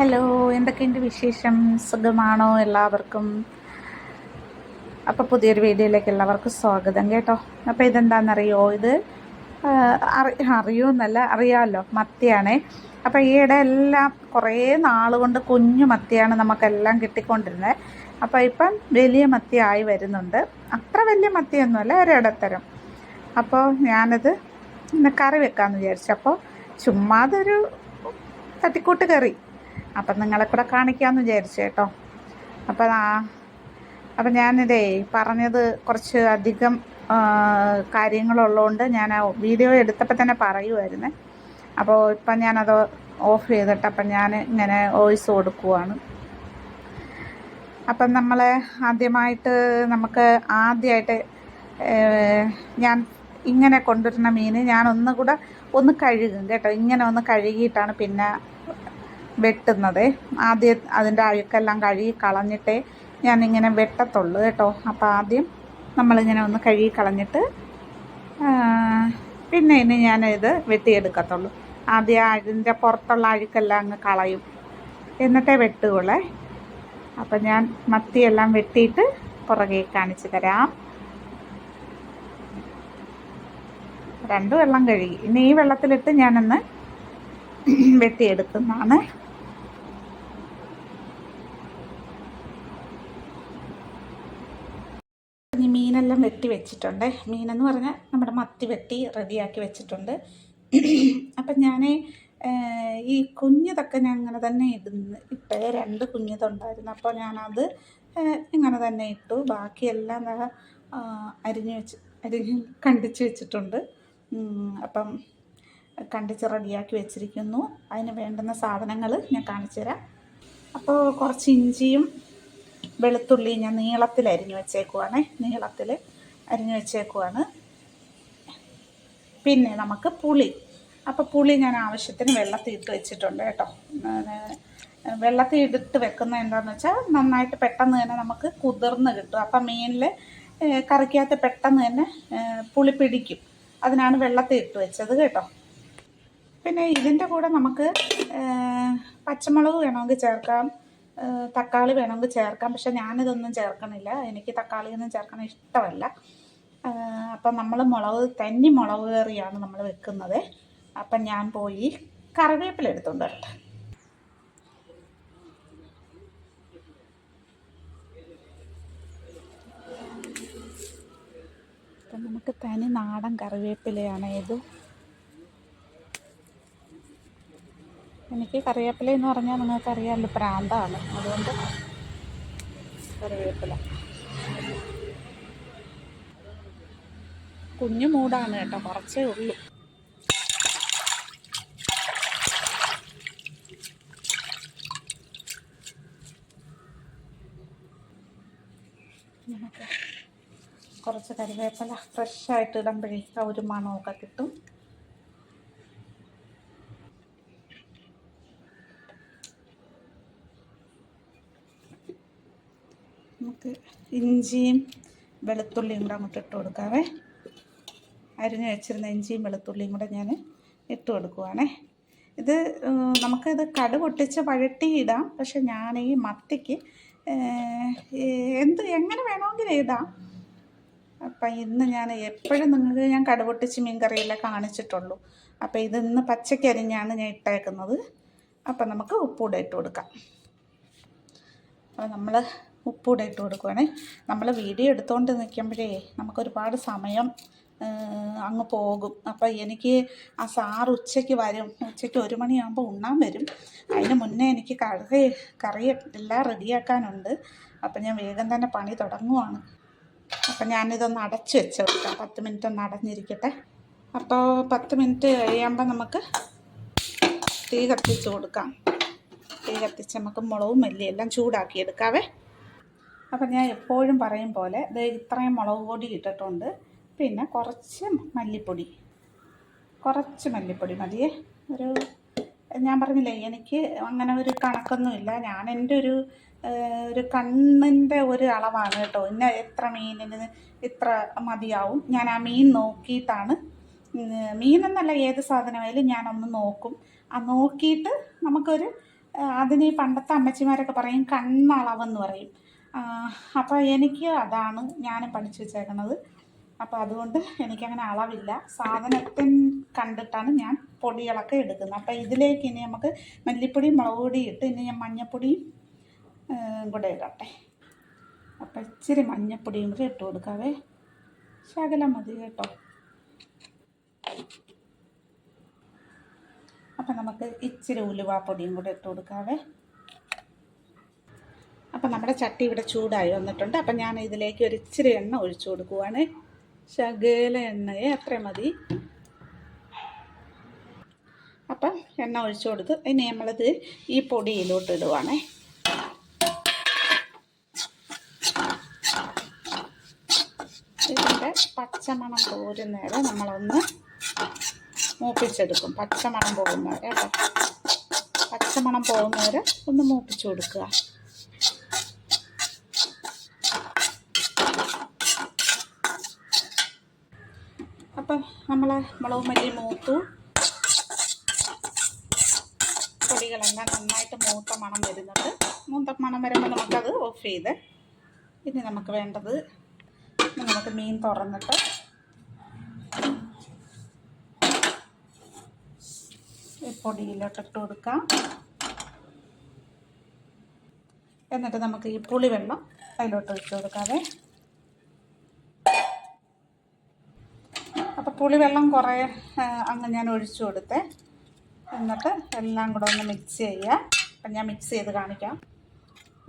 Hello എന്തൊക്കെയുണ്ട് വിശേഷം? സുഖമാണോ എല്ലാവർക്കും? അപ്പോൾ പുതിയൊരു വീഡിയോയിലേക്ക് എല്ലാവർക്കും സ്വാഗതം കേട്ടോ. അപ്പോൾ ഇതെന്താണെന്നറിയോ ഇത് അറി അറിയുമെന്നല്ല അറിയാമല്ലോ മത്തിയാണേ. അപ്പോൾ ഈയിടെ എല്ലാം കുറേ നാൾ കൊണ്ട് കുഞ്ഞു മത്തിയാണ് നമുക്കെല്ലാം കിട്ടിക്കൊണ്ടിരുന്നത് അപ്പോൾ ഇപ്പം വലിയ മത്തി ആയി വരുന്നുണ്ട്. അത്ര വലിയ മത്തിയൊന്നുമല്ല ഒരിടത്തരം. അപ്പോൾ ഞാനത് ഇന്ന് കറി വെക്കാമെന്ന് വിചാരിച്ചു. അപ്പോൾ ചുമ്മാതൊരു തട്ടിക്കൂട്ട് കറി. അപ്പം നിങ്ങളെ കൂടെ കാണിക്കാമെന്ന് വിചാരിച്ചു കേട്ടോ. അപ്പം ആ അപ്പം ഞാനിതേ പറഞ്ഞത് കുറച്ച് അധികം കാര്യങ്ങളുള്ളതുകൊണ്ട് ഞാൻ ആ വീഡിയോ എടുത്തപ്പോൾ തന്നെ പറയുമായിരുന്നേ അപ്പോൾ ഇപ്പം ഞാനത് ഓഫ് ചെയ്തിട്ട് അപ്പം ഞാൻ ഇങ്ങനെ വോയിസ് കൊടുക്കുവാണ്. അപ്പം നമ്മൾ ആദ്യമായിട്ട് നമുക്ക് ആദ്യമായിട്ട് ഞാൻ ഇങ്ങനെ കൊണ്ടുവരുന്ന മീൻ ഞാൻ ഒന്നുകൂടെ ഒന്ന് കഴുകും കേട്ടോ. ഇങ്ങനെ ഒന്ന് കഴുകിയിട്ടാണ് പിന്നെ വെട്ടുന്നത്. ആദ്യം അതിന്റെ അഴുക്കെല്ലാം കഴുകി കളഞ്ഞിട്ടേ ഞാനിങ്ങനെ വെട്ടത്തുള്ളൂ കേട്ടോ. അപ്പോൾ ആദ്യം നമ്മളിങ്ങനെ ഒന്ന് കഴുകി കളഞ്ഞിട്ട് പിന്നെ ഇനി ഞാനിത് വെട്ടിയെടുക്കത്തുള്ളൂ. ആദ്യം അതിന്റെ പുറത്തുള്ള അഴുക്കെല്ലാം അങ്ങ് കളയും. എന്നിട്ടേ വെട്ടുകയുള്ളേ അപ്പം ഞാൻ മത്തിയെല്ലാം വെട്ടിയിട്ട് പുറകെ കാണിച്ചു തരാം. രണ്ട് വെള്ളം കഴുകി. ഇനി ഈ വെള്ളത്തിലിട്ട് ഞാനൊന്ന് വെട്ടിയെടുക്കുന്നതാണ് ഇനി മീനെല്ലാം വെട്ടി വെച്ചിട്ടുണ്ട്. മീനെന്ന് പറഞ്ഞാൽ നമ്മുടെ മത്തി വെട്ടി റെഡിയാക്കി വെച്ചിട്ടുണ്ട്. അപ്പം ഞാൻ ഈ കുഞ്ഞതൊക്കെ ഞാൻ ഇങ്ങനെ തന്നെ ഇടുന്നു ഇട്ടേ രണ്ട് കുഞ്ഞതുണ്ടായിരുന്നു. അപ്പോൾ ഞാനത് ഇങ്ങനെ തന്നെ ഇട്ടു. ബാക്കിയെല്ലാം അരിഞ്ഞ് വെച്ച് അരിഞ്ഞ് കണ്ടിച്ച് വെച്ചിട്ടുണ്ട്. അപ്പം കണ്ടിച്ച് റെഡിയാക്കി വെച്ചിരിക്കുന്നു. അതിന് വേണ്ടുന്ന സാധനങ്ങൾ ഞാൻ കാണിച്ചു തരാം അപ്പോൾ കുറച്ച് ഇഞ്ചിയും വെളുത്തുള്ളി ഞാൻ നീളത്തിൽ അരിഞ്ഞു വെച്ചേക്കുവാണേ. നീളത്തിൽ അരിഞ്ഞു വെച്ചേക്കുവാണ്. പിന്നെ നമുക്ക് പുളി. അപ്പോൾ പുളി ഞാൻ ആവശ്യത്തിന് വെള്ളത്തിൽ ഇട്ട് വെച്ചിട്ടുണ്ട് കേട്ടോ. വെള്ളത്തിൽ ഇട്ട് വെക്കുന്ന എന്താണെന്ന് വെച്ചാൽ നന്നായിട്ട് പെട്ടെന്ന് തന്നെ നമുക്ക് കുതിർന്ന് കിട്ടും. അപ്പം മീനിൽ കറിക്കകത്ത് പെട്ടെന്ന് തന്നെ പുളി പിടിക്കും. അതിനാണ് വെള്ളത്തിൽ ഇട്ട് വെച്ചത് കേട്ടോ. പിന്നെ ഇതിന്റെ കൂടെ നമുക്ക് പച്ചമുളക് വേണമെങ്കിൽ ചേർക്കാം. തക്കാളി വേണമെങ്കിൽ ചേർക്കാം. പക്ഷെ ഞാനിതൊന്നും ചേർക്കണില്ല. എനിക്ക് തക്കാളിയൊന്നും ചേർക്കണ ഇഷ്ടമല്ല. അപ്പം നമ്മൾ മുളക് തന്നി മുളക് കറിയാണ് നമ്മൾ വെക്കുന്നത്. അപ്പം ഞാൻ പോയി കറിവേപ്പില എടുത്തുകൊണ്ട് വരട്ടെ. അപ്പം നമുക്ക് തനി നാടൻ കറിവേപ്പിലയാണ് ഇത് എനിക്ക് കറിവേപ്പില എന്ന് പറഞ്ഞാൽ നിങ്ങൾക്കറിയാമല്ലോ പ്രാന്താണ്. അതുകൊണ്ട് കറിവേപ്പില. കുഞ്ഞു മൂടാണ് കേട്ടോ കുറച്ചേ ഉള്ളൂ. കുറച്ച് കറിവേപ്പില ഫ്രഷായിട്ട് ഇടുമ്പോഴേക്കും ഒരു മണമൊക്കെ കിട്ടും. നമുക്ക് ഇഞ്ചിയും വെളുത്തുള്ളിയും കൂടെ അങ്ങോട്ട് ഇട്ട് കൊടുക്കാവേ. അരിഞ്ഞു വെച്ചിരുന്ന ഇഞ്ചിയും വെളുത്തുള്ളിയും കൂടെ ഞാൻ ഇട്ട് കൊടുക്കുവാണേ. ഇത് നമുക്കിത് കടു പൊട്ടിച്ച് വഴട്ടി ഇടാം. പക്ഷെ ഞാൻ ഈ മത്തിക്ക് എന്ത് എങ്ങനെ വേണമെങ്കിലും ഇടാം. അപ്പം ഇന്ന് ഞാൻ എപ്പോഴും നിങ്ങൾക്ക് ഞാൻ കടുപൊട്ടിച്ച് മീൻ കറിയെല്ലാം കാണിച്ചിട്ടുള്ളൂ. അപ്പോൾ ഇതിന്ന് പച്ചക്കരിഞ്ഞാണ് ഞാൻ ഇട്ടേക്കുന്നത്. അപ്പം നമുക്ക് ഉപ്പൂടെ ഇട്ട് കൊടുക്കാം. അപ്പോൾ നമ്മൾ ഉപ്പൂടെ ഇട്ട് കൊടുക്കുവാണേ. നമ്മൾ വീഡിയോ എടുത്തുകൊണ്ട് നിൽക്കുമ്പോഴേ നമുക്കൊരുപാട് സമയം അങ്ങ് പോകും. അപ്പോൾ എനിക്ക് ആ സാറ് ഉച്ചയ്ക്ക് വരും. ഉച്ചയ്ക്ക് ഒരു മണിയാകുമ്പോൾ ഉണ്ണാൻ വരും. അതിന് മുന്നേ എനിക്ക് കറി കറി എല്ലാം റെഡിയാക്കാനുണ്ട്. അപ്പം ഞാൻ വേഗം തന്നെ പണി തുടങ്ങുവാണ്. അപ്പം ഞാനിതൊന്ന് അടച്ച് വെച്ച് കൊടുക്കാം പത്ത് മിനിറ്റ് ഒന്ന് അടഞ്ഞിരിക്കട്ടെ. അപ്പോൾ പത്ത് മിനിറ്റ് കഴിയുമ്പോൾ നമുക്ക് തീ കത്തിച്ച് കൊടുക്കാം. തീ കത്തിച്ച് നമുക്ക് മുളകും എല്ലാം ചൂടാക്കി എടുക്കാവേ. അപ്പം ഞാൻ എപ്പോഴും പറയും പോലെ ഇത് ഇത്രയും മുളക് പൊടി ഇട്ടിട്ടുണ്ട്. പിന്നെ കുറച്ച് മല്ലിപ്പൊടി. കുറച്ച് മല്ലിപ്പൊടി മതിയേ. ഒരു ഞാൻ പറഞ്ഞില്ലേ എനിക്ക് അങ്ങനെ ഒരു കണക്കൊന്നുമില്ല. ഞാൻ എന്റെ ഒരു ഒരു കണ്ണിന്റെ ഒരു അളവാണ് കേട്ടോ. ഇന്ന എത്ര മീനിന് ഇത്ര മതിയാവും. ഞാൻ ആ മീൻ നോക്കിയിട്ടാണ്. മീനെന്നല്ല ഏത് സാധനമായാലും ഞാനൊന്ന് നോക്കും. ആ നോക്കിയിട്ട് നമുക്കൊരു അതിന് പണ്ടത്തെ അമ്മച്ചിമാരൊക്കെ പറയും കണ്ണളവെന്ന് പറയും. അപ്പോൾ എനിക്ക് അതാണ് ഞാൻ പഠിച്ചു വെച്ചേക്കുന്നത് അപ്പോൾ അതുകൊണ്ട് എനിക്കങ്ങനെ അളവില്ല. സാധനത്തിൻ കണ്ടിട്ടാണ് ഞാൻ പൊടികളൊക്കെ എടുക്കുന്നത്. അപ്പോൾ ഇതിലേക്ക് ഇനി നമുക്ക് മല്ലിപ്പൊടിയും മുളക് പൊടി ഇട്ട് ഇനി ഞാൻ മഞ്ഞപ്പൊടിയും കൂടെ ഇടട്ടെ. അപ്പോൾ ഇച്ചിരി മഞ്ഞൾപ്പൊടിയും കൂടി ഇട്ട് കൊടുക്കാവേ. ശകലം മതി കേട്ടോ. അപ്പം നമുക്ക് ഇച്ചിരി ഉലുവാപ്പൊടിയും കൂടെ ഇട്ട് കൊടുക്കാവേ. അപ്പം നമ്മുടെ ചട്ടി ഇവിടെ ചൂടായി വന്നിട്ടുണ്ട്. അപ്പം ഞാൻ ഇതിലേക്ക് ഒരു ഇച്ചിരി എണ്ണ ഒഴിച്ചു കൊടുക്കുവാണ്. ശകല എണ്ണയെ അത്ര മതി. അപ്പം എണ്ണ ഒഴിച്ചു കൊടുത്ത് ഇനി നമ്മളിത് ഈ പൊടിയിലോട്ട് ഇടുവാണേ. ഇതിന്റെ പച്ചമണം പോരുന്നേരെ നമ്മളൊന്ന് മൂപ്പിച്ചെടുക്കും. പച്ചമണം പോകുന്നവരെ പച്ചമണം പോകുന്നവരെ ഒന്ന് മൂപ്പിച്ചു കൊടുക്കുക. അപ്പം നമ്മൾ മുളക് മല്ലി മൂത്തു. പൊടികളെല്ലാം നന്നായിട്ട് മൂത്ത മണം വരുന്നത്. മൂത്ത മണം വരുമ്പോൾ നമുക്കത് ഓഫ് ചെയ്ത് ഇനി നമുക്ക് വേണ്ടത് നമുക്ക് മീൻ തുറന്നിട്ട് പൊടിയിലോട്ട് ഇട്ട് കൊടുക്കാം. എന്നിട്ട് നമുക്ക് ഈ പുളിവെള്ളം അതിലോട്ട് ഒഴിച്ച് കൊടുക്കാവേ അപ്പോൾ പുളിവെള്ളം കുറേ അങ്ങ് ഞാൻ ഒഴിച്ചു കൊടുത്ത്. എന്നിട്ട് എല്ലാം കൂടെ ഒന്ന് മിക്സ് ചെയ്യുക അപ്പം ഞാൻ മിക്സ് ചെയ്ത് കാണിക്കാം.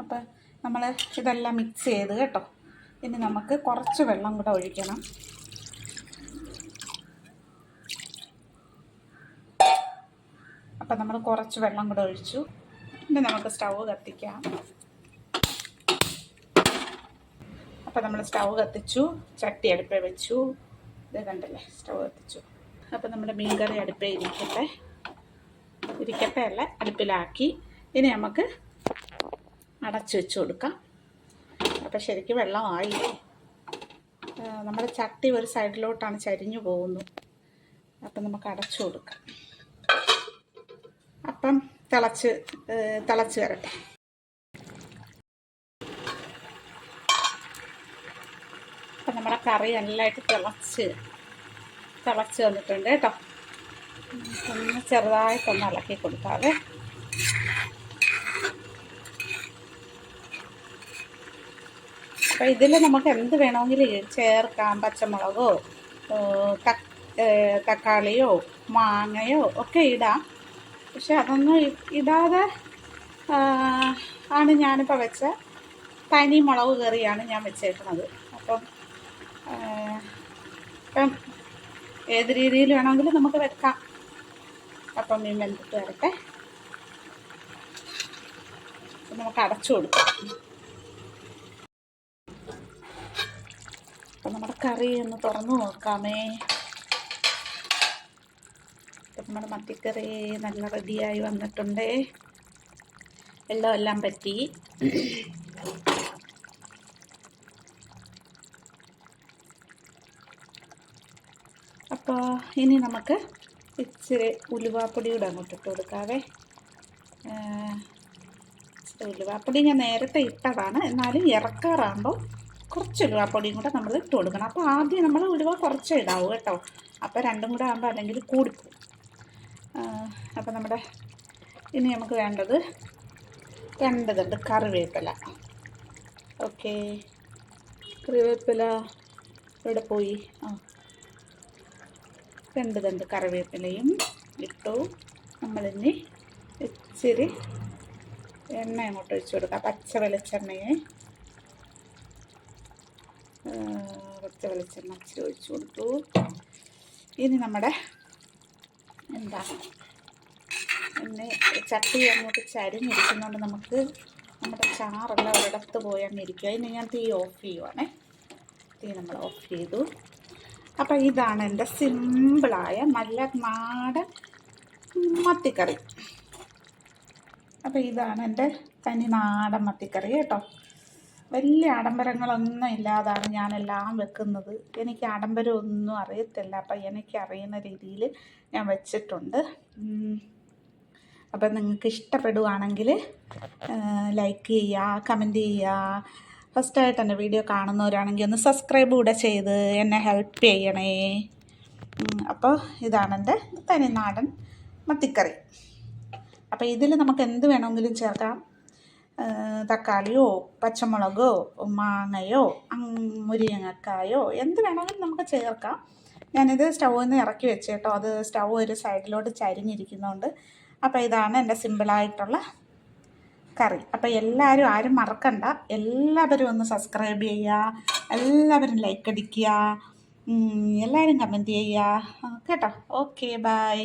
അപ്പോൾ നമ്മൾ ഇതെല്ലാം മിക്സ് ചെയ്ത് കേട്ടോ. ഇനി നമുക്ക് കുറച്ച് വെള്ളം കൂടെ ഒഴിക്കണം. അപ്പം നമ്മൾ കുറച്ച് വെള്ളം കൂടെ ഒഴിച്ചു. ഇനി നമുക്ക് സ്റ്റൗ കത്തിക്കാം. അപ്പം നമ്മൾ സ്റ്റൗ കത്തിച്ചു ചട്ടി അടുപ്പേ വെച്ചു. ഇത് കണ്ടല്ലേ? സ്റ്റൗ കത്തിച്ചു. അപ്പോൾ നമ്മുടെ മീൻ കറി അടുപ്പേ ഇരിക്കട്ടെ. ഇരിക്കട്ടെ അല്ല അടുപ്പിലാക്കി. ഇനി നമുക്ക് അടച്ചു വെച്ച് കൊടുക്കാം. അപ്പം ശരിക്കും വെള്ളം ആയില്ലേ നമ്മുടെ ചട്ടി ഒരു സൈഡിലോട്ടാണ് ചരിഞ്ഞു പോകുന്നു. അപ്പം നമുക്ക് അടച്ചു കൊടുക്കാം. അപ്പം തിളച്ച് തിളച്ച് വരട്ടെ. അപ്പം നമ്മുടെ കറി നല്ലതായിട്ട് തിളച്ച് തിളച്ച് വന്നിട്ടുണ്ട് കേട്ടോ. ഒന്ന് ചെറുതായിട്ടൊന്ന് ഇളക്കി കൊടുക്കാതെ അപ്പം ഇതിൽ നമുക്ക് എന്ത് വേണമെങ്കിലും ചേർക്കാം പച്ചമുളകോ തക്കാളിയോ മാങ്ങയോ ഒക്കെ ഇടാം. പക്ഷെ അതൊന്നും ഇടാതെ ആണ് ഞാനിപ്പോൾ വെച്ച തനി മുളക് കറിയാണ് ഞാൻ വെച്ചേക്കുന്നത് അപ്പം ആ, ഇപ്പം ഏത് രീതിയിൽ വേണമെങ്കിലും നമുക്ക് വെക്കാം. അപ്പം മീൻ വെന്തിട്ട് വരട്ടെ. നമുക്ക് അടച്ചു കൊടുക്കാം. അപ്പം നമ്മുടെ കറി ഒന്ന് തുറന്നു നോക്കാമേ. അപ്പം നമ്മുടെ മത്തിക്കറി നല്ല റെഡിയായി വന്നിട്ടുണ്ട്. എല്ലാം എല്ലാം പറ്റി അപ്പോൾ ഇനി നമുക്ക് ഇച്ചിരി ഉലുവാപ്പൊടി കൂടെ അങ്ങോട്ട് ഇട്ട് കൊടുക്കാവേ. ഉലുവാപ്പൊടി ഞാൻ നേരത്തെ ഇട്ടതാണ്. എന്നാലും ഇറക്കാറാകുമ്പോൾ കുറച്ച് ഉലുവാപ്പൊടിയും കൂടെ നമ്മൾ ഇട്ട് കൊടുക്കണം. അപ്പോൾ ആദ്യം നമ്മൾ ഉലുവ കുറച്ച് ഇടാവൂ കേട്ടോ. അപ്പോൾ രണ്ടും കൂടെ ആകുമ്പോൾ അല്ലെങ്കിൽ കൂടിപ്പോവും അപ്പോൾ നമ്മുടെ ഇനി നമുക്ക് വേണ്ടത് രണ്ടതുണ്ട് കറിവേപ്പില. ഓക്കെ. കറിവേപ്പില ഇവിടെ പോയി ആ. രണ്ട് തണ്ട് കറിവേപ്പിലയും ഇട്ടു. നമ്മളിനി ഇച്ചിരി എണ്ണ അങ്ങോട്ട് ഒഴിച്ചു കൊടുക്കാം. പച്ച വെളിച്ചെണ്ണയെ. പച്ച വെളിച്ചെണ്ണ ഇച്ചിരി ഒഴിച്ചു കൊടുത്തു. ഇനി നമ്മുടെ എന്താ എന്നെ ചട്ടി അങ്ങോട്ട് ചരിഞ്ഞിരിക്കുന്നതുകൊണ്ട് നമുക്ക് നമ്മുടെ ചാറെല്ലാം ഒരിടത്ത് പോയി അങ്ങ് ഇരിക്കുക. ഇനി ഞാൻ തീ ഓഫ് ചെയ്യുവാണേ. തീ നമ്മൾ ഓഫ് ചെയ്തു. അപ്പം ഇതാണ് എന്റെ സിമ്പിളായ നല്ല നാടൻ മത്തിക്കറി. അപ്പം ഇതാണ് എന്റെ തനി നാടൻ മത്തിക്കറി കേട്ടോ. വലിയ ആഡംബരങ്ങളൊന്നും ഇല്ലാതാണ് ഞാനെല്ലാം വെക്കുന്നത്. എനിക്ക് ആഡംബരം ഒന്നും അറിയത്തില്ല. അപ്പം എനിക്ക് അറിയുന്ന രീതിയിൽ ഞാൻ വെച്ചിട്ടുണ്ട്. അപ്പം നിങ്ങൾക്ക് ഇഷ്ടപ്പെടുവാണെങ്കിൽ ലൈക്ക് ചെയ്യുക കമന്റ് ചെയ്യുക ഫസ്റ്റായിട്ട് എന്റെ വീഡിയോ കാണുന്നവരാണെങ്കിൽ ഒന്ന് സബ്സ്ക്രൈബ് കൂടെ ചെയ്ത് എന്നെ ഹെൽപ്പ് ചെയ്യണേ. അപ്പോൾ ഇതാണ് എന്റെ തനിനാടൻ മത്തിക്കറി. അപ്പോൾ ഇതിൽ നമുക്ക് എന്ത് വേണമെങ്കിലും ചേർക്കാം. തക്കാളിയോ പച്ചമുളകോ മാങ്ങയോ മുരിങ്ങക്കായോ എന്ത് വേണമെങ്കിലും നമുക്ക് ചേർക്കാം. ഞാനിത് സ്റ്റൗവിൽ നിന്ന് ഇറക്കി വെച്ചേട്ടോ. അത് സ്റ്റൗ ഒരു സൈഡിലോട്ട് ചരിഞ്ഞിരിക്കുന്നതുകൊണ്ട് അപ്പോൾ ഇതാണ് എന്റെ സിമ്പിളായിട്ടുള്ള കറി. അപ്പോൾ എല്ലാവരും ആരും മറക്കണ്ട. എല്ലാവരും ഒന്ന് സബ്സ്ക്രൈബ് ചെയ്യുക എല്ലാവരും ലൈക്ക് അടിക്കുക. എല്ലാവരും കമന്റ് ചെയ്യുക. കേട്ടോ? Okay bye